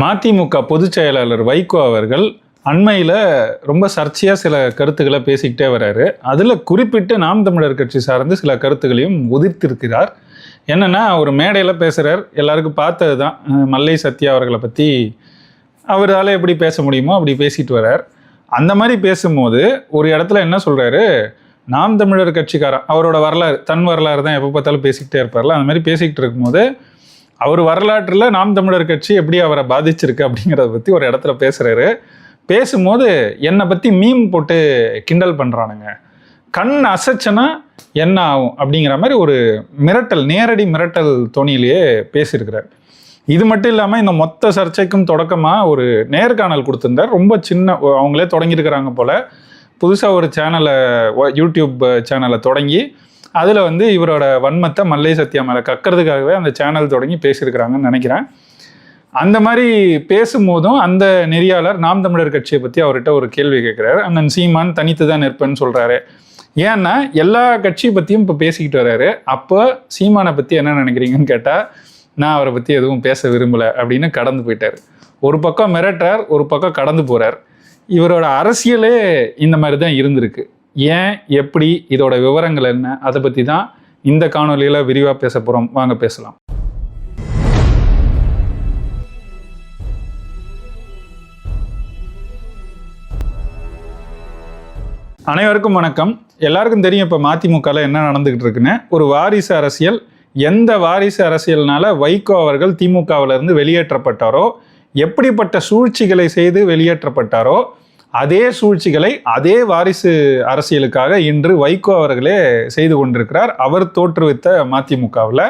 மதிமுக பொதுச் செயலாளர் வைகோ அவர்கள் அண்மையில் ரொம்ப சர்ச்சையாக சில கருத்துக்களை பேசிக்கிட்டே வராரு. அதில் குறிப்பிட்டு நாம் தமிழர் கட்சி சார்ந்து சில கருத்துக்களையும் உதிர்த்திருக்கிறார். என்னென்னா அவர் மேடையில் பேசுகிறார் எல்லாருக்கும் பார்த்தது தான் மல்லை சத்யா அவர்களை பற்றி அவரால் எப்படி பேச முடியுமோ அப்படி பேசிட்டு வரார். அந்த மாதிரி பேசும்போது ஒரு இடத்துல என்ன சொல்கிறாரு நாம் தமிழர் கட்சிக்காரன் அவரோட வரலாறு தன் வரலாறு தான் எப்போ பார்த்தாலும் பேசிக்கிட்டே இருப்பார்ல. அந்த மாதிரி பேசிக்கிட்டு இருக்கும்போது அவர் வரலாற்றில் நாம் தமிழர் கட்சி எப்படி அவரை பாதிச்சிருக்கு அப்படிங்கிறத பற்றி ஒரு இடத்துல பேசுகிறாரு பேசும்போது என்னை பற்றி மீம் போட்டு கிண்டல் பண்ணுறானுங்க கண் அசைச்சனா என்ன ஆகும் அப்படிங்கிற மாதிரி ஒரு மிரட்டல் நேரடி மிரட்டல் தோணியிலேயே பேசியிருக்கிறார். இது மட்டும் இல்லாமல் இந்த மொத்த சர்ச்சைக்கும் தொடக்கமாக ஒரு நேர்காணல் கொடுத்துருந்தார். ரொம்ப சின்ன அவங்களே தொடங்கியிருக்கிறாங்க போல். புதுசாக ஒரு சேனலை யூடியூப் சேனலை தொடங்கி அதில் வந்து இவரோட வன்மத்தை மல்லை சத்யா மேலே கக்கிறதுக்காகவே அந்த சேனல் தொடங்கி பேசியிருக்கிறாங்கன்னு நினைக்கிறேன். அந்த மாதிரி பேசும்போதும் அந்த நெறியாளர் நாம் தமிழர் கட்சியை பற்றி அவர்கிட்ட ஒரு கேள்வி கேட்குறாரு அண்ணன் சீமான் தனித்து தான் நிற்பேன்னு சொல்கிறாரு ஏன்னா எல்லா கட்சியை பற்றியும் இப்போ பேசிக்கிட்டு வர்றாரு அப்போ சீமானை பற்றி என்ன நினைக்கிறீங்கன்னு கேட்டால் நான் அவரை பற்றி எதுவும் பேச விரும்பலை அப்படின்னு கடந்து போயிட்டார். ஒரு பக்கம் மிரட்டுறார் ஒரு பக்கம் கடந்து போகிறார் இவரோட அரசியலே இந்த மாதிரி தான் இருந்திருக்கு. ஏன் எப்படி இதோட விவரங்கள் என்ன அதை பற்றி தான் இந்த காணொலியில் விரிவாக பேச போகிறோம் வாங்க பேசலாம். அனைவருக்கும் வணக்கம். எல்லாருக்கும் தெரியும் இப்போ மதிமுகவில் என்ன நடந்துக்கிட்டு இருக்குன்னு. ஒரு வாரிசு அரசியல். எந்த வாரிசு அரசியல்னால வைகோ அவர்கள் திமுகவிலிருந்து வெளியேற்றப்பட்டாரோ எப்படிப்பட்ட சூழ்ச்சிகளை செய்து வெளியேற்றப்பட்டாரோ அதே சூழ்ச்சிகளை அதே வாரிசு அரசியலுக்காக இன்று வைகோ அவர்களே செய்து கொண்டிருக்கிறார். அவர் தோற்றுவித்த மதிமுகவில்.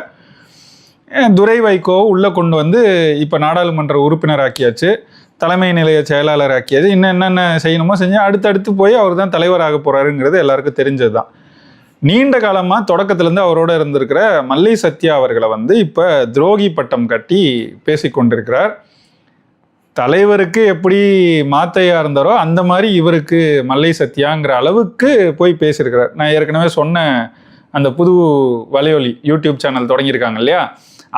துரை வைகோ உள்ளே கொண்டு வந்து இப்போ நாடாளுமன்ற உறுப்பினராக்கியாச்சு. தலைமை நிலைய செயலாளர் ஆக்கியது இன்னும் என்னென்ன செய்யணுமோ செஞ்சு அடுத்தடுத்து போய் அவர் தான் தலைவராக போகிறாருங்கிறது எல்லாருக்கும் தெரிஞ்சது தான் நீண்ட காலமாக தொடக்கத்திலேருந்து அவரோட இருந்திருக்கிற மல்லை சத்யா அவர்களை வந்து இப்போ துரோகி பட்டம் கட்டி பேசிக்கொண்டிருக்கிறார். தலைவருக்கு எப்படி மாத்தையா இருந்தாரோ அந்த மாதிரி இவருக்கு மல்லை சத்யாங்கிற அளவுக்கு போய் பேசியிருக்கிறார். நான் ஏற்கனவே சொன்ன அந்த புது வலையொலி யூடியூப் சேனல் தொடங்கியிருக்காங்க இல்லையா?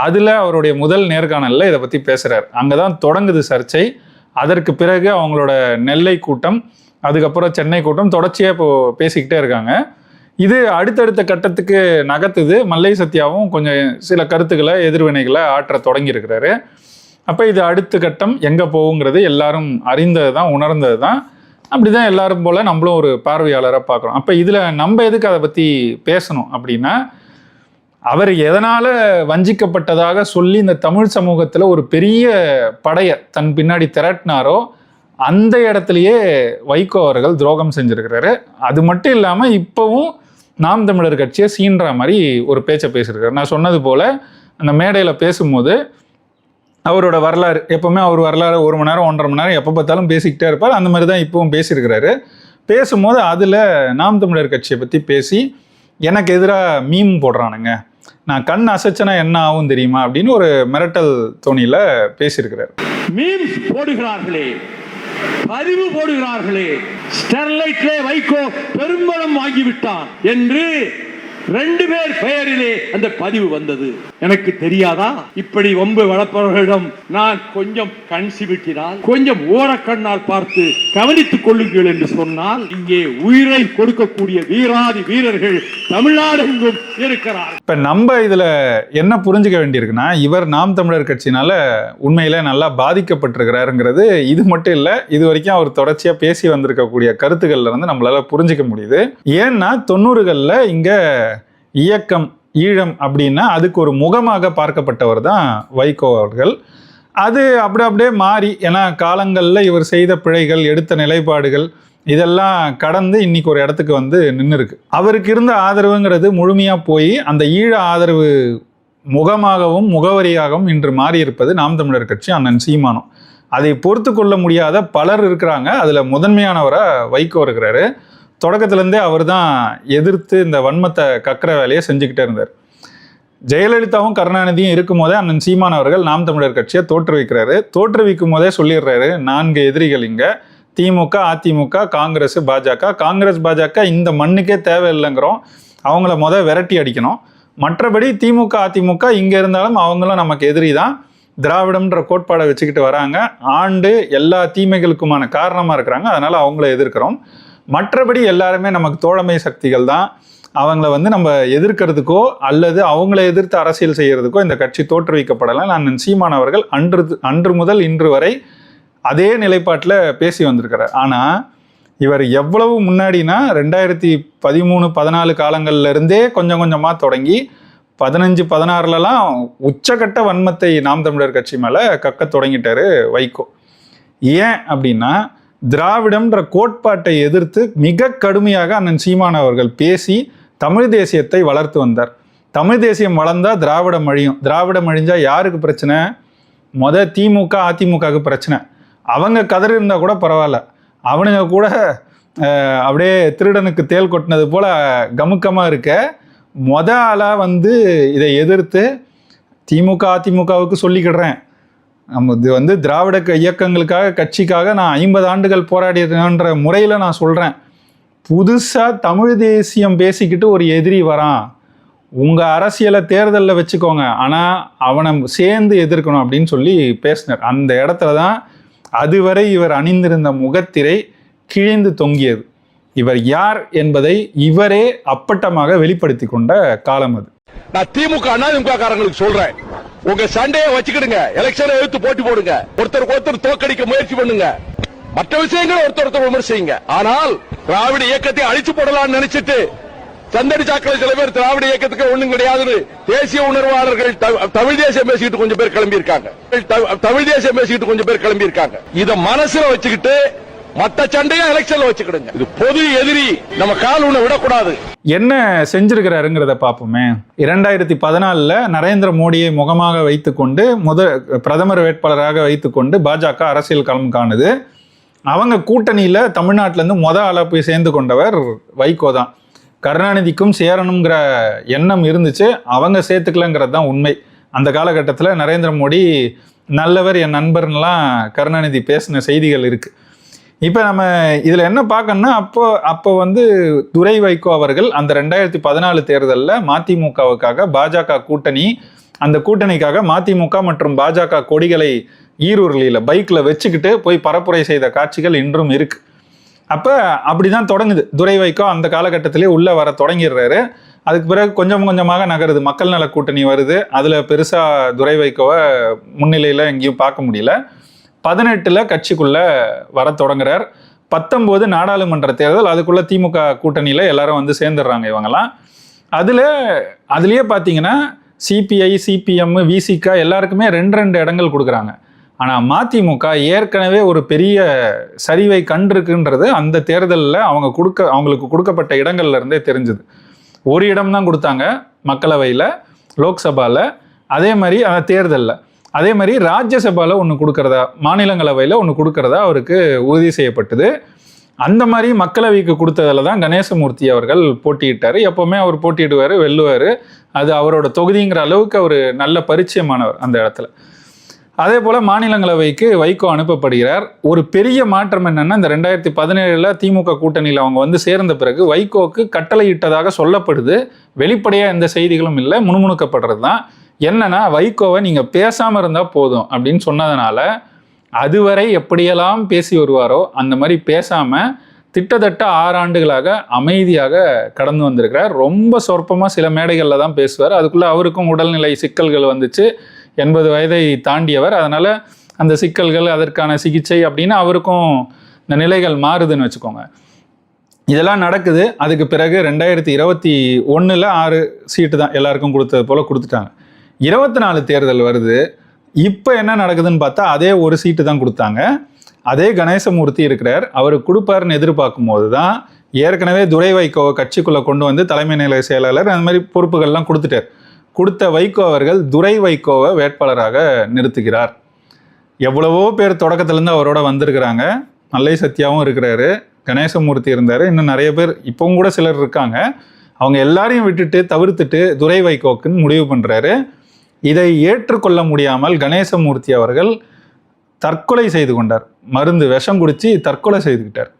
அதில் அவருடைய முதல் நேர்காணலில் இதை பற்றி பேசுகிறார் அங்கே தான் தொடங்குது சர்ச்சை. அதற்கு பிறகு அவங்களோட நெல்லை கூட்டம் அதுக்கப்புறம் சென்னை கூட்டம் தொடர்ச்சியாக இப்போ பேசிக்கிட்டே இருக்காங்க. இது அடுத்தடுத்த கட்டத்துக்கு நகர்த்துது. மல்லை சத்யாவும் கொஞ்சம் சில கருத்துக்களை எதிர்வினைகளை ஆற்ற தொடங்கியிருக்கிறாரு. அப்போ இது அடுத்த கட்டம் எங்கே போகுங்கிறது எல்லாரும் அறிந்தது தான் உணர்ந்தது தான் அப்படி தான் எல்லாரும் போல் நம்மளும் ஒரு பார்வையாளராக பார்க்குறோம். அப்போ இதில் நம்ம எதுக்கு அதை பற்றி பேசணும் அப்படின்னா அவர் எதனால் வஞ்சிக்கப்பட்டதாக சொல்லி இந்த தமிழ் சமூகத்தில் ஒரு பெரிய படையை தன் பின்னாடி திரட்டினாரோ அந்த இடத்துலையே வைகோ அவர்கள் துரோகம் செஞ்சுருக்கிறாரு. அது மட்டும் இல்லாமல் இப்போவும் நாம் தமிழர் கட்சியை சீன்ற மாதிரி ஒரு பேச்சை பேசியிருக்காரு. நான் சொன்னது போல் அந்த மேடையில் பேசும்போது அவரோட வரலாறு எப்போவுமே அவர் வரலாறு ஒரு மணி நேரம் ஒன்றரை மணி நேரம் எப்போ பார்த்தாலும் பேசிக்கிட்டே இருப்பார். அந்த மாதிரி தான் இப்போவும் பேசியிருக்கிறாரு. பேசும்போது அதில் நாம் தமிழர் கட்சியை பற்றி பேசி எனக்கு எதிராக மீம் போடுறானுங்க. நான் கண் அசைச்சனா என்ன ஆகும் தெரியுமா? அப்படின்னு ஒரு மிரட்டல் தோணியில் பேசியிருக்கிறார். மீம்ஸ் போடுகிறார்களே. பதிவு போடுகிறார்களே. ஸ்டெர்லைட்லே வைகோ பெரும்பலம் வாங்கிவிட்டான் என்று ரெண்டு பேர் பெயரிலே அந்த பதிவு வந்தது. எனக்கு தெரியாதா? இப்படி ஒன்பு வளர்ப்பவர்களிடம் நான் கொஞ்சம் கண் சிமிட்டினால் கொஞ்சம் ஓரக்கண்ணால் பார்த்து கவனித்துக் கொள்ளுங்கள் என்று சொன்னால் இங்கே உயிரை கொடுக்கக்கூடிய வீராதி வீரர்கள் தமிழ்நாடெங்கும் இருக்கிறார் இப்போ நம்ம இதில் என்ன புரிஞ்சுக்க வேண்டியிருக்குன்னா இவர் நாம் தமிழர் கட்சினால உண்மையில நல்லா பாதிக்கப்பட்டிருக்கிறாருங்கிறது இது மட்டும் இல்லை இது வரைக்கும் அவர் தொடர்ச்சியாக பேசி வந்திருக்கக்கூடிய கருத்துக்கள்ல இருந்து நம்மளால புரிஞ்சுக்க முடியுது. ஏன்னா தொண்ணூறுகளில் இங்கே இயக்கம் ஈழம் அப்படின்னா அதுக்கு ஒரு முகமாக பார்க்கப்பட்டவர் தான் வைகோ அவர்கள். அது அப்படி அப்படியே மாறி ஏன்னா காலங்களில் இவர் செய்த பிழைகள் எடுத்த நிலைப்பாடுகள் இதெல்லாம் கடந்து இன்னைக்கு ஒரு இடத்துக்கு வந்து நின்று இருக்கு அவருக்கு இருந்த ஆதரவுங்கிறது முழுமையாக போய் அந்த ஈழ ஆதரவு முகமாகவும் முகவரியாகவும் இன்று மாறியிருப்பது நாம் தமிழர் கட்சி அண்ணன் சீமானம். அதை பொறுத்து கொள்ள முடியாத பலர் இருக்கிறாங்க. அதில் முதன்மையானவராக வைகோ இருக்கிறாரு. தொடக்கத்துலேருந்தே அவர் தான் எதிர்த்து இந்த வன்மத்தை கக்கிற வேலையை செஞ்சுக்கிட்டே இருந்தார். ஜெயலலிதாவும் கருணாநிதியும் இருக்கும் போதே அண்ணன் சீமான் அவர்கள் நாம் தமிழர் கட்சியை தோற்றுவிக்கிறாரு. தோற்றுவிக்கும் போதே சொல்லிடுறாரு நான்கு எதிரிகள் இங்கே திமுக அதிமுக காங்கிரஸ் பாஜக. காங்கிரஸ் பாஜக இந்த மண்ணுக்கே தேவையில்லைங்கிறோம். அவங்கள முத விரட்டி அடிக்கணும். மற்றபடி திமுக அதிமுக இங்கே இருந்தாலும் அவங்களும் நமக்கு எதிரி தான் திராவிடம்ன்ற கோட்பாடை வச்சுக்கிட்டு வராங்க. ஆண்டு எல்லா தீமைகளுக்குமான காரணமாக இருக்கிறாங்க. அதனால் அவங்கள எதிர்க்கிறோம். மற்றபடி எல்லாருமே நமக்கு தோழமை சக்திகள் தான். அவங்கள வந்து நம்ம எதிர்க்கிறதுக்கோ அல்லது அவங்கள எதிர்த்து அரசியல் செய்கிறதுக்கோ இந்த கட்சி தோற்றுவிக்கப்படலாம். நான் சீமான் அவர்கள் அன்று அன்று முதல் இன்று வரை அதே நிலைப்பாட்டில் பேசி வந்திருக்கிறார். ஆனால் இவர் எவ்வளவு முன்னாடினா ரெண்டாயிரத்தி பதிமூணு பதினாலு காலங்கள்லேருந்தே கொஞ்சம் கொஞ்சமாக தொடங்கி பதினஞ்சு பதினாறுலலாம் உச்சக்கட்ட வன்மத்தை நாம் தமிழர் கட்சி மேலே கக்க தொடங்கிட்டாரு வைகோ. ஏன் அப்படின்னா திராவிடம்ன்ற கோட்பாட்டை எதிர்த்து மிக கடுமையாக அண்ணன் சீமான் அவர்கள் பேசி தமிழ் தேசியத்தை வளர்த்து வந்தார். தமிழ் தேசியம் வளர்ந்தால் திராவிடம் அழியும். திராவிடம் அழிஞ்சால் யாருக்கு பிரச்சனை? மொத திமுக அதிமுகவுக்கு பிரச்சனை. அவங்க கதறி இருந்தால் கூட பரவாயில்ல. அவனுங்க கூட அப்படியே திருடனுக்கு தேல் கொட்டினது போல் கமுக்கமாக இருக்க மொத ஆளாக வந்து இதை எதிர்த்து திமுக அதிமுகவுக்கு சொல்லிக்கிடுறேன். நம்ம இது வந்து திராவிட க- இயக்கங்களுக்காக கட்சிக்காக நான் ஐம்பது ஆண்டுகள் போராடின்ற முறையில் நான் சொல்கிறேன் புதுசாக தமிழ் தேசியம் பேசிக்கிட்டு ஒரு எதிரி வரான். உங்கள் அரசியலை தேர்தலில் வச்சுக்கோங்க. ஆனால் அவனை சேர்ந்து எதிர்க்கணும் அப்படின்னு சொல்லி பேசினார். அந்த இடத்துல தான் அதுவரை இவர் அணிந்திருந்த முகத்திரை கிழிந்து தொங்கியது. இவர் யார் என்பதை இவரே அப்பட்டமாக வெளிப்படுத்தி கொண்ட காலம் அது. நான் திமுக அதிமுக காரங்களுக்கு சொல்றேன். உங்க சண்டையை வச்சுக்கிடுங்க. எலெக்ஷனை எடுத்து போட்டி போடுங்க. ஒருத்தருக்கு ஒருத்தர் தோக்கடிக்க முயற்சி பண்ணுங்க. மற்ற விஷயங்களை ஒருத்தர் ஒருத்தர் விமர்சிங்க. ஆனால் திராவிட இயக்கத்தை அழிச்சு போடலாம்னு நினைச்சிட்டு சந்தடி சாக்கள் சில பேர் திராவிட இயக்கத்துக்கு ஒண்ணும் கிடையாதுன்னு தேசிய உணர்வாளர்கள் தமிழ் தேசியம் பேசிக்கிட்டு கொஞ்சம் பேர் கிளம்பி இருக்காங்க தமிழ் தேசியம் பேசிக்கிட்டு கொஞ்சம் பேர் கிளம்பி இருக்காங்க இதை மனசுல வச்சுக்கிட்டு மத்த சண்டையை எலெக்ஷன்ல வச்சுக்கிடுங்க. இது பொது எதிரி நம்ம கால் ஒண்ணு விடக்கூடாது. என்ன செஞ்சிருக்கிறாருங்கிறத பார்ப்போமே. இரண்டாயிரத்தி பதினாலில் நரேந்திர மோடியை முகமாக வைத்துக்கொண்டு முத பிரதமர் வேட்பாளராக வைத்துக்கொண்டு பாஜக அரசியல் களம் காணுது. அவங்க கூட்டணியில் தமிழ்நாட்டிலேருந்து மொத ஆளாக போய் சேர்ந்து கொண்டவர் வைகோ தான். கருணாநிதிக்கும் சேரணுங்கிற எண்ணம் இருந்துச்சு. அவங்க சேர்த்துக்கலங்கிறது தான் உண்மை. அந்த காலகட்டத்தில் நரேந்திர மோடி நல்லவர் என் நண்பர்லாம் கருணாநிதி பேசின செய்திகள் இருக்குது இப்போ நம்ம இதில் என்ன பார்க்கணும்னா அப்போ அப்போ வந்து துரை வைகோ அவர்கள் அந்த ரெண்டாயிரத்தி பதினாலு தேர்தலில் மதிமுகவுக்காக பாஜக கூட்டணி அந்த கூட்டணிக்காக மதிமுக மற்றும் பாஜக கொடிகளை ஈரூர்லியில் பைக்கில் வச்சுக்கிட்டு போய் பரப்புரை செய்த காட்சிகள் இன்றும் இருக்குது அப்போ அப்படி தான் தொடங்குது. துரை வைகோ அந்த காலகட்டத்திலே உள்ளே வர தொடங்கிடுறாரு. அதுக்கு பிறகு கொஞ்சம் கொஞ்சமாக நகருது. மக்கள் நல கூட்டணி வருது. அதில் பெருசாக துரை வைகோவை முன்னிலையில் எங்கேயும் பார்க்க முடியல. பதினெட்டில் கட்சிக்குள்ளே வர தொடங்குறார். பத்தொம்போது நாடாளுமன்ற தேர்தல் அதுக்குள்ளே திமுக கூட்டணியில் எல்லாரும் வந்து சேர்ந்துடுறாங்க இவங்கெல்லாம். அதில் அதுலேயே பார்த்தீங்கன்னா சிபிஐ சிபிஎம் விசிகா எல்லாருக்குமே ரெண்டு ரெண்டு இடங்கள் கொடுக்குறாங்க. ஆனால் மதிமுக ஏற்கனவே ஒரு பெரிய சரிவை கண்டிருக்குன்றது அந்த தேர்தலில் அவங்க கொடுக்க அவங்களுக்கு கொடுக்கப்பட்ட இடங்கள்ல இருந்தே தெரிஞ்சுது. ஒரு இடம் தான் கொடுத்தாங்க மக்களவையில் லோக்சபாவில் அதே மாதிரி அந்த தேர்தலில். அதே மாதிரி ராஜ்யசபாவில் ஒன்று கொடுக்கறதா மாநிலங்களவையில் ஒன்று கொடுக்கறதா அவருக்கு உறுதி செய்யப்பட்டது. அந்த மாதிரி மக்களவைக்கு கொடுத்ததில் தான் கணேசமூர்த்தி அவர்கள் போட்டியிட்டார். எப்போவுமே அவர் போட்டியிடுவார் வெல்லுவார். அது அவரோட தொகுதிங்கிற அளவுக்கு அவர் நல்ல பரிச்சயமானவர் அந்த இடத்துல. அதே போல் மாநிலங்களவைக்கு வைகோ அனுப்பப்படுகிறார். ஒரு பெரிய மாற்றம் என்னன்னா இந்த ரெண்டாயிரத்தி பதினேழில் திமுக கூட்டணியில் அவங்க வந்து சேர்ந்த பிறகு வைகோக்கு கட்டளையிட்டதாக சொல்லப்படுது. வெளிப்படையாக எந்த செய்திகளும் இல்லை முணுமுணுக்கப்படுறது தான் என்னன்னா வைகோவை நீங்கள் பேசாமல் இருந்தால் போதும் அப்படின்னு சொன்னதுனால அதுவரை எப்படியெல்லாம் பேசி வருவாரோ அந்த மாதிரி பேசாமல் திட்டத்தட்ட ஆறு ஆண்டுகளாக அமைதியாக கடந்து வந்திருக்கிறார். ரொம்ப சொற்பமாக சில மேடைகளில் தான் பேசுவார். அதுக்குள்ளே அவருக்கும் உடல்நிலை சிக்கல்கள் வந்துச்சு. எண்பது வயதை தாண்டியவர். அதனால் அந்த சிக்கல்கள் அதற்கான சிகிச்சை அப்படின்னு அவருக்கும் இந்த நிலைகள் மாறுதுன்னு வச்சுக்கோங்க. இதெல்லாம் நடக்குது. அதுக்கு பிறகு ரெண்டாயிரத்தி இருபத்தி ஒன்றில் ஆறு சீட்டு தான் எல்லாருக்கும் கொடுத்தது போல் கொடுத்துட்டாங்க. இருபத்தி நாலு தேர்தல் வருது. இப்போ என்ன நடக்குதுன்னு பார்த்தா அதே ஒரு சீட்டு தான் கொடுத்தாங்க. அதே கணேசமூர்த்தி இருக்கிறார். அவர் கொடுப்பாருன்னு எதிர்பார்க்கும் போது தான் ஏற்கனவே துரை வைகோவை கட்சிக்குள்ளே கொண்டு வந்து தலைமை நிலைய செயலாளர் அந்த மாதிரி பொறுப்புகள்லாம் கொடுத்துட்டார். கொடுத்த வைகோ அவர்கள் துரை வைகோவை வேட்பாளராக நிறுத்துகிறார். எவ்வளவோ பேர் தொடக்கத்துலேருந்து அவரோட வந்திருக்கிறாங்க. நல்லை சத்யாவும் இருக்கிறாரு. கணேசமூர்த்தி இருந்தார். இன்னும் நிறைய பேர் இப்போவும் கூட சிலர் இருக்காங்க. அவங்க எல்லாரையும் விட்டுட்டு தவிர்த்துட்டு துரை வைகோக்குன்னு முடிவு பண்ணுறாரு இதை ஏற்றுக்கொள்ள முடியாமல் கணேசமூர்த்தி அவர்கள் தற்கொலை செய்து கொண்டார். மருந்து விஷம் குடித்து தற்கொலை செய்துக்கிட்டார்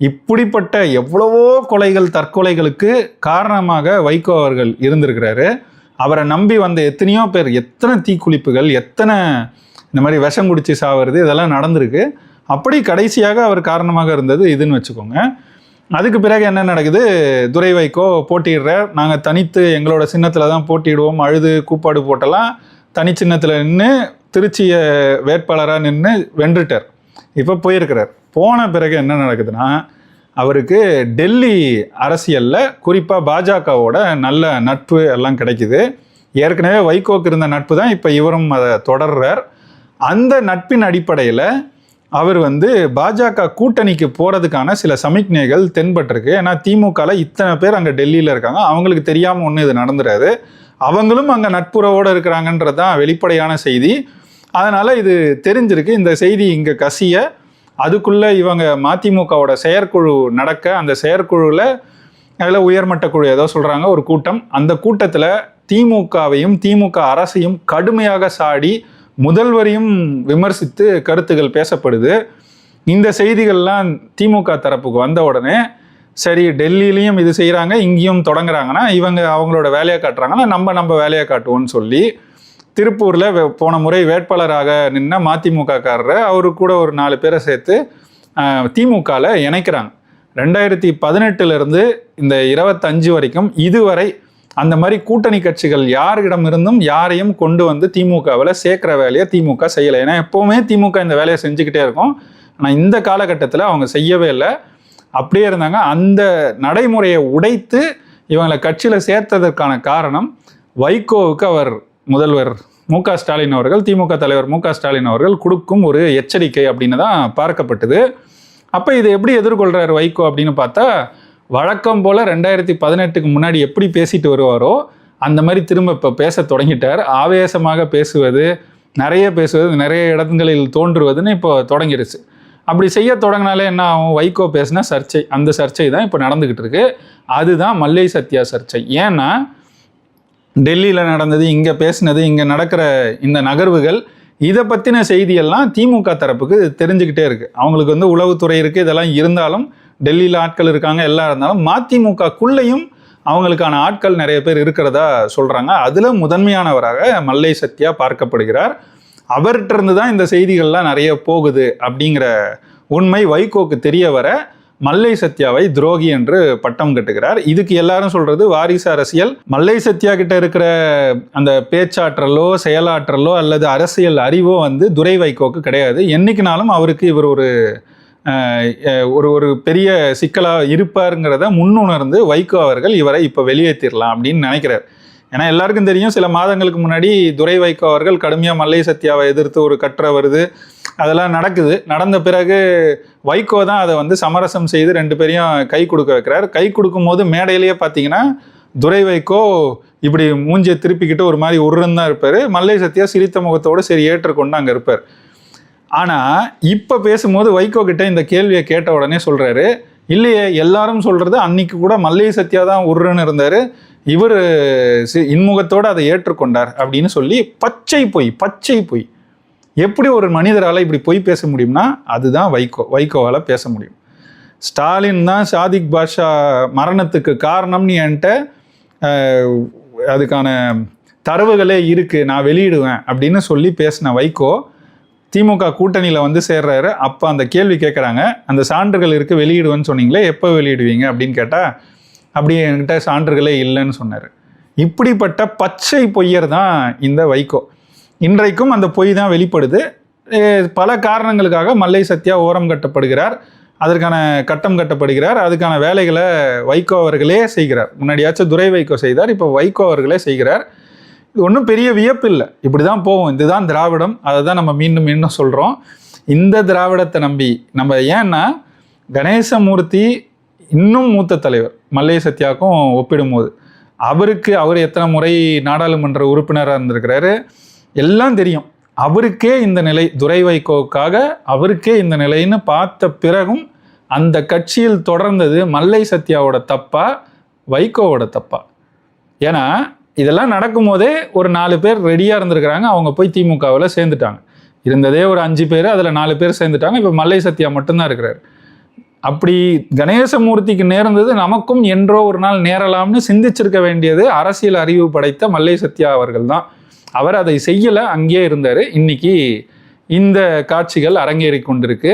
இப்படிப்பட்ட எவ்வளவோ கொலைகள் தற்கொலைகளுக்கு காரணமாக வைகோ அவர்கள் இருந்திருக்கிறாரு. அவரை நம்பி வந்த எத்தனையோ பேர் எத்தனை தீக்குளிப்புகள் எத்தனை இந்த மாதிரி விஷம் குடித்து சாவது இதெல்லாம் நடந்திருக்கு. அப்படி கடைசியாக அவர் காரணமாக இருந்தது இதுன்னு வச்சுக்கோங்க. அதுக்கு பிறகு என்ன நடக்குது? துரை வைகோ போட்டிடுறார் நாங்கள் தனித்து எங்களோட சின்னத்தில் தான் போட்டியிடுவோம் அழுது கூப்பாடு போட்டெல்லாம் தனி சின்னத்தில் நின்று திருச்சியை வேட்பாளராக நின்று வென்றுட்டார். இப்போ போயிருக்கிறார். போன பிறகு என்ன நடக்குதுன்னா அவருக்கு டெல்லி அரசியலில் குறிப்பாக பாஜகவோட நல்ல நட்பு எல்லாம் கிடைக்குது. ஏற்கனவே வைகோக்கு இருந்த நட்பு தான் இப்போ இவரும் அதை தொடர்றார். அந்த நட்பின் அடிப்படையில் அவர் வந்து பாஜக கூட்டணிக்கு போகிறதுக்கான சில சமிக்ஞைகள் தென்பட்டிருக்கு. ஏன்னா திமுகவில் இத்தனை பேர் அங்கே டெல்லியில் இருக்காங்க. அவங்களுக்கு தெரியாமல் ஒன்று இது நடந்துடாது அவங்களும் அங்கே நட்புறவோடு இருக்கிறாங்கன்றது தான் வெளிப்படையான செய்தி. அதனால் இது தெரிஞ்சிருக்கு. இந்த செய்தி இங்கே கசிய அதுக்குள்ளே இவங்க மதிமுகவோட செயற்குழு நடக்க அந்த செயற்குழுவில் அதில் உயர்மட்ட குழு ஏதோ சொல்கிறாங்க ஒரு கூட்டம். அந்த கூட்டத்தில் திமுகவையும் திமுக அரசையும் கடுமையாக சாடி முதல்வரையும் விமர்சித்து கருத்துகள் பேசப்படுது. இந்த செய்திகள்லாம் திமுக தரப்புக்கு வந்த உடனே சரி டெல்லியிலையும் இது செய்கிறாங்க இங்கேயும் தொடங்குறாங்கன்னா இவங்க அவங்களோட வேலையை காட்டுறாங்கன்னா நம்ம நம்ம வேலையை காட்டுவோம்னு சொல்லி திருப்பூரில் போன முறை வேட்பாளராக நின்ன மதிமுகக்காரரை அவரு கூட ஒரு நாலு பேரை சேர்த்து திமுகவில் இணைக்கிறாங்க. ரெண்டாயிரத்தி பதினெட்டுலேருந்து இந்த இருபத்தஞ்சு வரைக்கும் இதுவரை அந்த மாதிரி கூட்டணி கட்சிகள் யாரிடமிருந்தும் யாரையும் கொண்டு வந்து திமுகவில் சேர்க்குற வேலையை திமுக செய்யலை. ஏன்னா எப்போவுமே திமுக இந்த வேலையை செஞ்சுக்கிட்டே இருக்கும். ஆனால் இந்த காலகட்டத்தில் அவங்க செய்யவே இல்லை. அப்படியே இருந்தாங்க. அந்த நடைமுறையை உடைத்து இவங்களை கட்சியில் சேர்த்ததற்கான காரணம் வைகோவுக்கு அவர் முதல்வர் மு க ஸ்டாலின் அவர்கள் திமுக தலைவர் மு க ஸ்டாலின் அவர்கள் கொடுக்கும் ஒரு எச்சரிக்கை அப்படின்னு தான் பார்க்கப்பட்டது. அப்போ இதை எப்படி எதிர்கொள்கிறார் வைகோ அப்படின்னு பார்த்தா வழக்கம் போல் ரெண்டாயிரத்தி பதினெட்டுக்கு முன்னாடி எப்படி பேசிட்டு வருவாரோ அந்த மாதிரி திரும்ப இப்போ பேச தொடங்கிட்டார். ஆவேசமாக பேசுவது நிறைய பேசுவது நிறைய இடங்களில் தோன்றுவதுன்னு இப்போ தொடங்கிருச்சு. அப்படி செய்ய தொடங்கினாலே என்ன ஆகும்? வைகோ பேசினா சர்ச்சை அந்த சர்ச்சை தான் இப்போ நடந்துக்கிட்டு இருக்கு. அதுதான் மல்லை சத்யா சர்ச்சை. ஏன்னா டெல்லியில் நடந்தது இங்கே பேசினது இங்கே நடக்கிற இந்த நகர்வுகள் இதை பற்றின செய்தியெல்லாம் திமுக தரப்புக்கு தெரிஞ்சுக்கிட்டே இருக்குது அவங்களுக்கு வந்து உளவுத்துறை இருக்குது இதெல்லாம் இருந்தாலும் டெல்லியில் ஆட்கள் இருக்காங்க எல்லாம் இருந்தாலும் மதிமுகக்குள்ளேயும் அவங்களுக்கான ஆட்கள் நிறைய பேர் இருக்கிறதா சொல்கிறாங்க அதில் முதன்மையானவராக மல்லை சத்யா பார்க்கப்படுகிறார். அவர்கிட்ட இருந்து தான் இந்த செய்திகள்லாம் நிறைய போகுது அப்படிங்கிற உண்மை வைகோக்கு தெரிய வர மல்லை சத்யாவை துரோகி என்று பட்டம் கட்டுகிறார். இதுக்கு எல்லாரும் சொல்றது வாரிசு அரசியல். மல்லை சத்யா கிட்ட இருக்கிற அந்த பேச்சாற்றலோ செயலாற்றலோ அல்லது அரசியல் அறிவோ வந்து துரை வைகோக்கு கிடையாது. என்னைக்குனாலும் அவருக்கு இவர் ஒரு ஒரு ஒரு பெரிய சிக்கலாக இருப்பாருங்கிறத முன்னுணர்ந்து வைகோ அவர்கள் இவரை இப்போ வெளியேற்றிடலாம் அப்படின்னு நினைக்கிறார். ஏன்னா எல்லாருக்கும் தெரியும் சில மாதங்களுக்கு முன்னாடி துரை வைகோ அவர்கள் கடுமையாக மல்லை சத்யாவை எதிர்த்து ஒரு கற்ற வருது அதெல்லாம் நடக்குது. நடந்த பிறகு வைகோ தான் அதை வந்து சமரசம் செய்து ரெண்டு பேரையும் கை கொடுக்க வைக்கிறார். கை கொடுக்கும் போது மேடையிலேயே பார்த்தீங்கன்னா துரை வைகோ இப்படி மூஞ்சியை திருப்பிக்கிட்டு ஒரு மாதிரி உருன்னு தான் இருப்பார். மல்லை சத்யா சிரித்த முகத்தோடு சரி ஏற்றுக்கொண்டு அங்கே இருப்பார். ஆனால் இப்போ பேசும்போது வைகோ கிட்ட இந்த கேள்வியை கேட்ட உடனே சொல்கிறாரு இல்லையே எல்லாரும் சொல்கிறது அன்னைக்கு கூட மல்லிகை சத்யா தான் உருன்னு இருந்தார். இவர் இன்முகத்தோடு அதை ஏற்றுக்கொண்டார் அப்படின்னு சொல்லி பச்சை பொய் பச்சை பொய். எப்படி ஒரு மனிதரால் இப்படி பொய் பேச முடியும்னா அதுதான் வைகோ வைகோவால் பேச முடியும். ஸ்டாலின் தான் சாதிக் பாஷா மரணத்துக்கு காரணம்னு என்கிட்ட அதுக்கான தரவுகளே இருக்குது நான் வெளியிடுவேன் அப்படின்னு சொல்லி பேசின வைகோ திமுக கூட்டணியில் வந்து சேர்றாரு. அப்போ அந்த கேள்வி கேட்குறாங்க அந்த சான்றுகள் இருக்குது வெளியிடுவேன்னு சொன்னீங்களே எப்போ வெளியிடுவீங்க அப்படின்னு கேட்டால் அப்படி என்கிட்ட சான்றுகளே இல்லைன்னு சொன்னார். இப்படிப்பட்ட பச்சை பொய்யர் தான் இந்த வைகோ. இன்றைக்கும் அந்த பொய் தான் வெளிப்படுது. பல காரணங்களுக்காக மல்லை சத்யா ஓரம் கட்டப்படுகிறார். அதற்கான கட்டம் கட்டப்படுகிறார். அதுக்கான வேலைகளை வைகோ அவர்களே செய்கிறார். முன்னாடியாச்சும் துரை வைகோ செய்தார். இப்போ வைகோ அவர்களே செய்கிறார். ஒன்றும் பெரிய வியப்பு இல்லை. இப்படி தான் போவோம் இதுதான் திராவிடம். அதை தான் நம்ம மீண்டும் மீண்டும் சொல்கிறோம் இந்த திராவிடத்தை நம்பி நம்ம ஏன்னா கணேசமூர்த்தி இன்னும் மூத்த தலைவர். மல்லை சத்யாக்கும் ஒப்பிடும்போது. அவருக்கு அவர் எத்தனை முறை நாடாளுமன்ற உறுப்பினராக இருந்திருக்கிறாரு? எல்லாம் தெரியும். அவருக்கே இந்த நிலை துரை வைகோவுக்காக அவருக்கே இந்த நிலைன்னு பார்த்த பிறகும் அந்த கட்சியில் தொடர்ந்தது மல்லை சத்யாவோட தப்பா வைகோவோட தப்பா? ஏன்னா இதெல்லாம் நடக்கும்போதே ஒரு நாலு பேர் ரெடியாக இருந்திருக்கிறாங்க. அவங்க போய் திமுகவில் சேர்ந்துட்டாங்க. இருந்ததே ஒரு அஞ்சு பேர் அதில் நாலு பேர் சேர்ந்துட்டாங்க. இப்போ மல்லை சத்யா மட்டும்தான் இருக்கிறார். அப்படி கணேசமூர்த்திக்கு நேர்ந்தது நமக்கும் என்றோ ஒரு நாள் நேரலாம்னு சிந்திச்சிருக்க வேண்டியது அரசியல் அறிவு படைத்த மல்லை சத்யா அவர்கள் தான் அவர் அதை செய்யலை அங்கேயே இருந்தார். இன்னைக்கு இந்த காட்சிகள் அரங்கேறி கொண்டிருக்கு.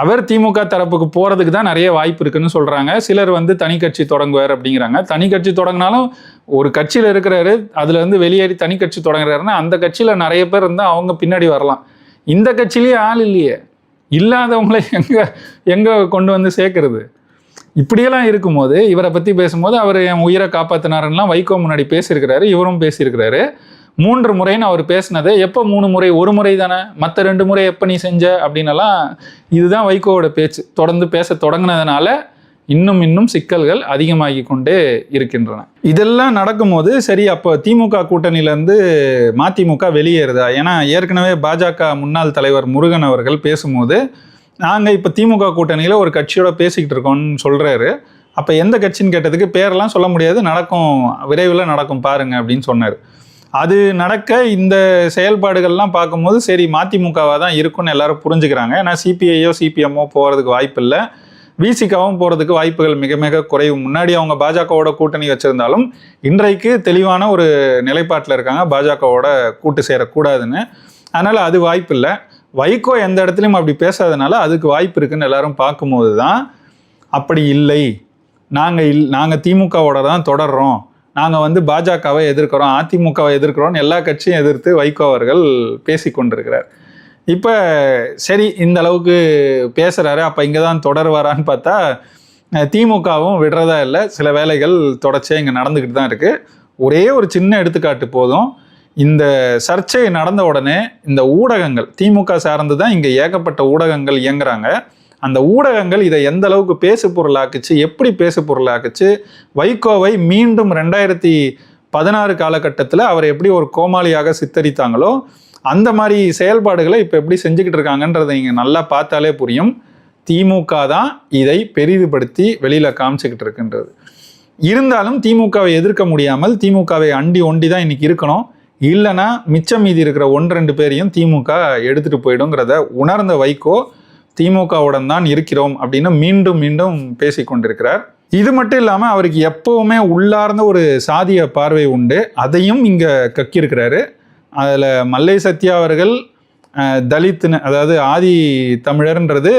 அவர் திமுக தரப்புக்கு போகிறதுக்கு தான் நிறைய வாய்ப்பு இருக்குன்னு சொல்கிறாங்க சிலர் வந்து தனி கட்சி தொடங்குவார் அப்படிங்கிறாங்க. தனி கட்சி தொடங்கினாலும் ஒரு கட்சியில் இருக்கிறாரு அதில் வந்து வெளியேறி தனி கட்சி தொடங்குறாருன்னா அந்த கட்சியில் நிறைய பேர் இருந்தால் அவங்க பின்னாடி வரலாம். இந்த கட்சியிலேயே ஆள் இல்லையே. இல்லாதவங்களை எங்கே எங்கே கொண்டு வந்து சேர்க்கறது? இப்படியெல்லாம் இருக்கும்போது இவரை பற்றி பேசும்போது அவர் என் உயிரை காப்பாற்றினாருலாம் வைகோ முன்னாடி பேசியிருக்கிறாரு இவரும் பேசியிருக்கிறாரு. மூன்று முறைன்னு அவர் பேசினது எப்போ மூணு முறை? ஒரு முறை தானே. மற்ற ரெண்டு முறை எப்போ நீ செஞ்ச? அப்படின்னலாம் இதுதான் வைகோவோட பேச்சு. தொடர்ந்து பேச தொடங்கினதுனால இன்னும் இன்னும் சிக்கல்கள் அதிகமாகி கொண்டே இருக்கின்றன. இதெல்லாம் நடக்கும்போது சரி அப்போ திமுக கூட்டணியிலேருந்து மதிமுக வெளியேறுதா? ஏன்னா ஏற்கனவே பாஜக முன்னாள் தலைவர் முருகன் அவர்கள் பேசும்போது நாங்கள் இப்போ திமுக கூட்டணியில் ஒரு கட்சியோட பேசிக்கிட்டு இருக்கோம்னு சொல்கிறாரு அப்போ எந்த கட்சின்னு கேட்டதுக்கு பேரெல்லாம் சொல்ல முடியாது நடக்கும் விரைவில் நடக்கும் பாருங்க அப்படின்னு சொன்னார். அது நடக்க இந்த செயல்பாடுகள்லாம் பார்க்கும்போது சரி மதிமுகவாக தான் இருக்கும்னு எல்லாரும் புரிஞ்சுக்கிறாங்க. ஏன்னா சிபிஐயோ சிபிஎம்மோ போகிறதுக்கு வாய்ப்பு இல்லை விசிகாவும் போகிறதுக்கு வாய்ப்புகள் மிக மிக குறைவு முன்னாடி அவங்க பாஜகவோட கூட்டணி வச்சுருந்தாலும் இன்றைக்கு தெளிவான ஒரு நிலைப்பாட்டில் இருக்காங்க. பாஜகவோட கூட்டு சேரக்கூடாதுன்னு. அதனால் அது வாய்ப்பு இல்லை. வைகோ எந்த இடத்துலையும் அப்படி பேசாதனால அதுக்கு வாய்ப்பு இருக்குன்னு எல்லாரும் பார்க்கும்போது தான் அப்படி இல்லை. நாங்கள் இல் நாங்கள் திமுகவோட தான் தொடர்றோம். நாங்கள் வந்து பாஜகவை எதிர்க்கிறோம் அதிமுகவை எதிர்க்கிறோம்னு எல்லா கட்சியும் எதிர்த்து வைகோ அவர்கள் பேசி கொண்டிருக்கிறார் இப்போ சரி இந்த அளவுக்கு பேசுகிறாரு அப்போ இங்கே தான் தொடருவாரான்னு பார்த்தா திமுகவும் விடுறதா இல்லை. சில வேலைகள் தொடர்ச்சியாக இங்கே நடந்துக்கிட்டு தான் இருக்குது ஒரே ஒரு சின்ன எடுத்துக்காட்டு போதும். இந்த சர்ச்சை நடந்த உடனே இந்த ஊடகங்கள் திமுக சார்ந்து தான் இங்கே ஏகப்பட்ட ஊடகங்கள் இயங்குறாங்க. அந்த ஊடகங்கள் இதை எந்த அளவுக்கு பேசு பொருளாக்குச்சு எப்படி பேசு பொருளாக்குச்சு வைகோவை மீண்டும் ரெண்டாயிரத்தி பதினாறு காலகட்டத்தில் அவர் எப்படி ஒரு கோமாளியாக சித்தரித்தாங்களோ அந்த மாதிரி செயல்பாடுகளை இப்போ எப்படி செஞ்சுக்கிட்டு இருக்காங்கன்றதை இங்கே நல்லா பார்த்தாலே புரியும். திமுக தான் இதை பெரிதுபடுத்தி வெளியில் காமிச்சுக்கிட்டு இருக்குன்றது. இருந்தாலும் திமுகவை எதிர்க்க முடியாமல் திமுகவை அண்டி ஒண்டி தான் இன்றைக்கி இருக்கணும். இல்லைன்னா மிச்சம் மீதி இருக்கிற ஒன்று ரெண்டு பேரையும் திமுக எடுத்துகிட்டு போயிடுங்கிறத உணர்ந்த வைகோ திமுகவுடன் தான் இருக்கிறோம் அப்படின்னு மீண்டும் மீண்டும் பேசி கொண்டிருக்கிறார். இது மட்டும் இல்லாமல் அவருக்கு எப்போவுமே உள்ளார்ந்த ஒரு சாதிய பார்வை உண்டு. அதையும் இங்கே கக்கியிருக்கிறாரு. அதில் மல்லை சத்யா அவர்கள் தலித்துன்னு அதாவது ஆதி தமிழர்ன்றது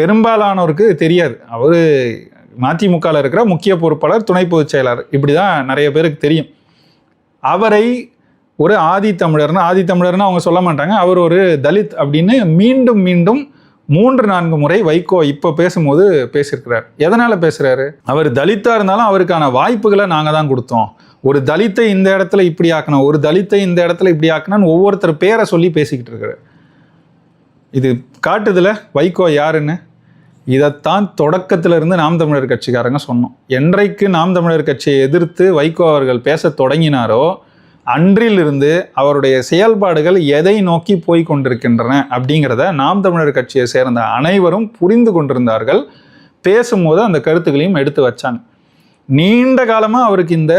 பெரும்பாலானோருக்கு தெரியாது. அவர் மதிமுகவில் இருக்கிற முக்கிய பொறுப்பாளர் துணை பொதுச் செயலாளர். இப்படி தான் நிறைய பேருக்கு தெரியும். அவரை ஒரு ஆதி தமிழர்னு ஆதி தமிழர்னு அவங்க சொல்ல மாட்டாங்க. அவர் ஒரு தலித் அப்படின்னு மீண்டும் மீண்டும் மூன்று நான்கு முறை வைகோ இப்போ பேசும்போது பேசியிருக்கிறார். எதனால் பேசுகிறாரு அவர் தலித்தாக இருந்தாலும் அவருக்கான வாய்ப்புகளை நாங்கள் தான் கொடுத்தோம். ஒரு தலித்தை இந்த இடத்துல இப்படி ஆக்கணும் ஒரு தலித்தை இந்த இடத்துல இப்படி ஆக்கணும்னு ஒவ்வொருத்தர் பேரை சொல்லி பேசிக்கிட்டு இருக்கிறார் இது காட்டுதில் வைகோ யாருன்னு? இதைத்தான் தொடக்கத்திலிருந்து நாம் தமிழர் கட்சிக்காரங்க சொன்னோம். என்றைக்கு நாம் தமிழர் கட்சியை எதிர்த்து வைகோ அவர்கள் பேசத் தொடங்கினாரோ அன்றிலிருந்து அவருடைய செயல்பாடுகள் எதை நோக்கி போய் கொண்டிருக்கின்றன அப்படிங்கிறத நாம் தமிழர் கட்சியை சேர்ந்த அனைவரும் புரிந்து கொண்டிருந்தார்கள். பேசும்போது அந்த கருத்துக்களையும் எடுத்து வச்சாங்க. நீண்ட காலமாக அவருக்கு இந்த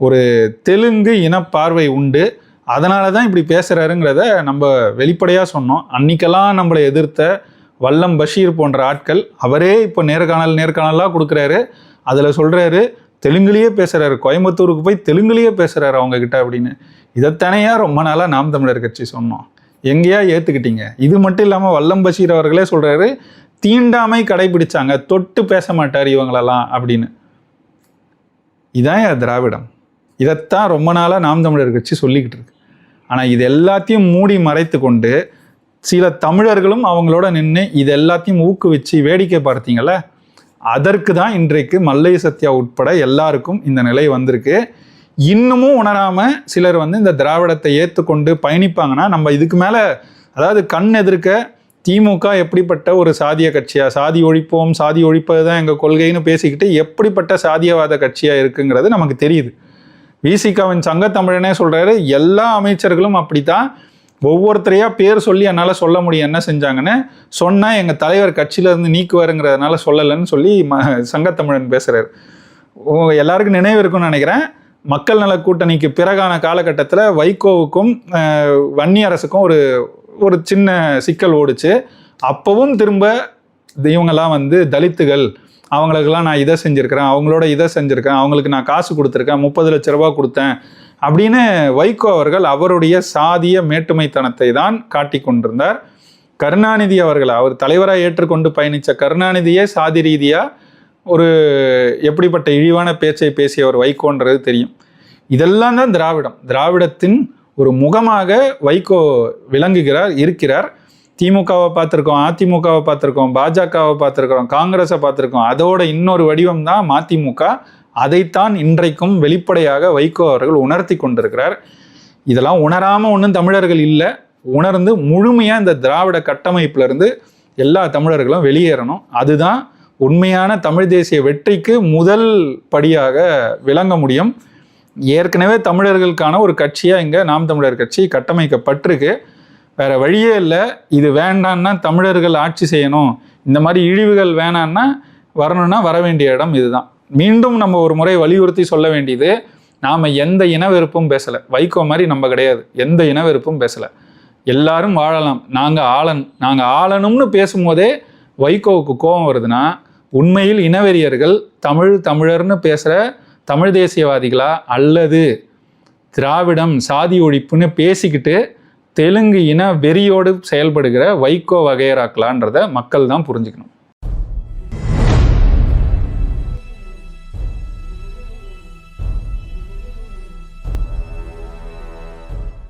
ஒரு தெலுங்கு இனப்பார்வை உண்டு. அதனால தான் இப்படி பேசுகிறாருங்கிறத நம்ம வெளிப்படையாக சொன்னோம். அன்னைக்கெல்லாம் நம்மளை எதிர்த்த வல்லம் பஷீர் போன்ற ஆட்கள் அவரே இப்போ நேர்காணல் நேர்காணலாக கொடுக்குறாரு. அதில் சொல்கிறாரு தெலுங்குலேயே பேசுகிறாரு கோயம்புத்தூருக்கு போய் தெலுங்குலேயே பேசுகிறாரு அவங்க கிட்ட அப்படின்னு. இதைத்தானையா ரொம்ப நாளாக நாம் தமிழர் கட்சி சொன்னோம். எங்கேயா ஏற்றுக்கிட்டீங்க இது மட்டும் இல்லாமல் வல்லம் பஷீர் அவர்களே சொல்கிறாரு தீண்டாமை கடைபிடிச்சாங்க. தொட்டு பேச மாட்டார் இவங்களெல்லாம் அப்படின்னு. இதான் என் திராவிடம். இதைத்தான் ரொம்ப நாளாக நாம் தமிழர் கட்சி சொல்லிக்கிட்டு இருக்கு. ஆனால் இது எல்லாத்தையும் மூடி மறைத்து கொண்டு சில தமிழர்களும் அவங்களோட நின்று இது எல்லாத்தையும் ஊக்குவிச்சு வேடிக்கை பார்த்தீங்களா அதற்கு தான் இன்றைக்கு மல்லை சத்யா உட்பட எல்லாருக்கும் இந்த நிலை வந்திருக்கு. இன்னமும் உணராமல் சிலர் வந்து இந்த திராவிடத்தை ஏற்றுக்கொண்டு பயணிப்பாங்கன்னா நம்ம இதுக்கு மேலே அதாவது கண் எதிர்க்க திமுக எப்படிப்பட்ட ஒரு சாதிய கட்சியாக சாதி ஒழிப்போம் சாதி ஒழிப்பது தான் எங்கள் கொள்கைன்னு பேசிக்கிட்டு எப்படிப்பட்ட சாதியவாத கட்சியாக இருக்குங்கிறது நமக்கு தெரியுது. விசிகாவின் சங்கத்தமிழனே சொல்கிறாரு எல்லா அமைச்சர்களும் அப்படி தான் ஒவ்வொருத்தரையா பேர் சொல்லி என்னால் சொல்ல முடியும். என்ன செஞ்சாங்கன்னு? சொன்னால் எங்கள் தலைவர் கட்சியிலேருந்து நீக்குவாருங்கிறதுனால சொல்லலைன்னு சொல்லி ம சங்கத்தமிழன் பேசுகிறார் ஓ, எல்லாருக்கும் நினைவு இருக்கும்னு நினைக்கிறேன். மக்கள் நல கூட்டணிக்கு பிறகான காலகட்டத்தில் வைகோவுக்கும் வன்னி அரசுக்கும் ஒரு ஒரு சின்ன சிக்கல் ஓடுச்சு. அப்போவும் திரும்ப இவங்கெல்லாம் வந்து தலித்துகள். அவங்களுக்கெல்லாம் நான் இதை செஞ்சுருக்கிறேன். அவங்களோட இதை செஞ்சுருக்கேன் அவங்களுக்கு நான் காசு கொடுத்துருக்கேன். முப்பது லட்ச ரூபா கொடுத்தேன். அப்படின்னு வைகோ அவர்கள் அவருடைய சாதிய மேட்டுமைத்தனத்தை தான் காட்டி கொண்டிருந்தார். கருணாநிதி அவர்கள் அவர் தலைவராக ஏற்றுக்கொண்டு பயணித்த கருணாநிதியே சாதி ரீதியாக ஒரு எப்படிப்பட்ட இழிவான பேச்சை பேசிய வைகோன்றது தெரியும். இதெல்லாம் தான் திராவிடம். திராவிடத்தின் ஒரு முகமாக வைகோ விளங்குகிறார் இருக்கிறார். திமுகவை பார்த்துருக்கோம் அதிமுகவை பார்த்துருக்கோம் பாஜகவை பார்த்துருக்கோம் காங்கிரஸை பார்த்துருக்கோம். அதோட இன்னொரு வடிவம் தான் மதிமுக. அதைத்தான் இன்றைக்கும் வெளிப்படையாக வைகோ அவர்கள் உணர்த்தி கொண்டிருக்கிறார். இதெல்லாம் உணராமல் ஒன்றும் தமிழர்கள் இல்லை. உணர்ந்து முழுமையாக இந்த திராவிட கட்டமைப்பிலிருந்து எல்லா தமிழர்களும் வெளியேறணும். அதுதான் உண்மையான தமிழ் தேசிய வெற்றிக்கு முதல் படியாக விளங்க முடியும். ஏற்கனவே தமிழர்களுக்கான ஒரு கட்சியாக இங்கே நாம் தமிழர் கட்சி கட்டமைக்கப்பட்டிருக்கு. வேற வழியே இல்லை. இது வேண்டான்னா தமிழர்கள் ஆட்சி செய்யணும். இந்த மாதிரி இழிவுகள் வேணான்னா வரணும்னா வர வேண்டிய இடம் இதுதான். மீண்டும் நம்ம ஒரு முறை வலியுறுத்தி சொல்ல வேண்டியது நாம் எந்த இனவெறுப்பும் பேசலை. வைகோ மாதிரி நம்ம கிடையாது. எந்த இனவெறுப்பும் பேசலை. எல்லாரும் வாழலாம். நாங்கள் ஆளன் நாங்கள் ஆளணும்னு பேசும்போதே வைகோவுக்கு கோபம் வருதுன்னா உண்மையில் இனவெறியர்கள் தமிழ் தமிழர்னு பேசுகிற தமிழ் தேசியவாதிகளா? அல்லது திராவிடம் சாதி ஒழிப்புன்னு பேசிக்கிட்டு தெலுங்கு இன வெறியோடு செயல்படுகிற வைகோ வகையராக்கலான்றத மக்கள் தான் புரிஞ்சுக்கணும்.